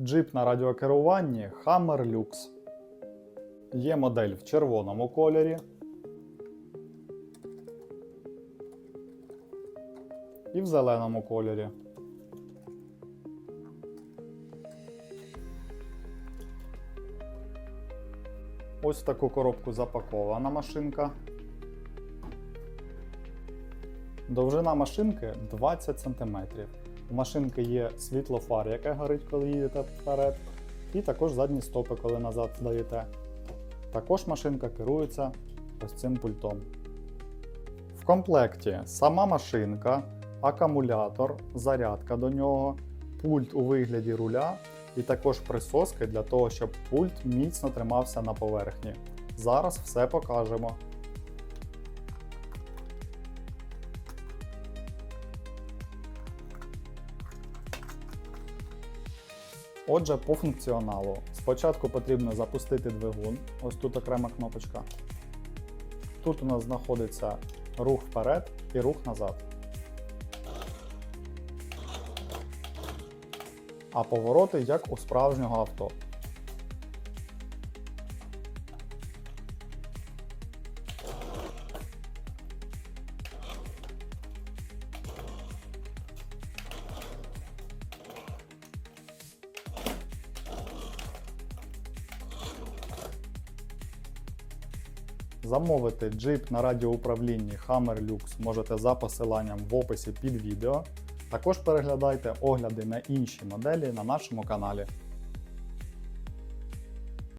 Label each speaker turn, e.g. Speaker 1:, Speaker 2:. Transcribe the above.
Speaker 1: Джип на радіокеруванні Hammer Lux. Є модель в червоному кольорі. І в зеленому кольорі. Ось в таку коробку запакована машинка. Довжина машинки 20 см. У машинки є світлофар, яке горить, коли їдете вперед, і також задні стопи, коли назад здаєте. Також машинка керується ось цим пультом. В комплекті сама машинка, акумулятор, зарядка до нього, пульт у вигляді руля і також присоски для того, щоб пульт міцно тримався на поверхні. Зараз все покажемо. Отже, по функціоналу. Спочатку потрібно запустити двигун. Ось тут окрема кнопочка. Тут у нас знаходиться рух вперед і рух назад. А повороти як у справжнього авто. Замовити джип на радіоуправлінні Hammer Lux можете за посиланням в описі під відео. Також переглядайте огляди на інші моделі на нашому каналі.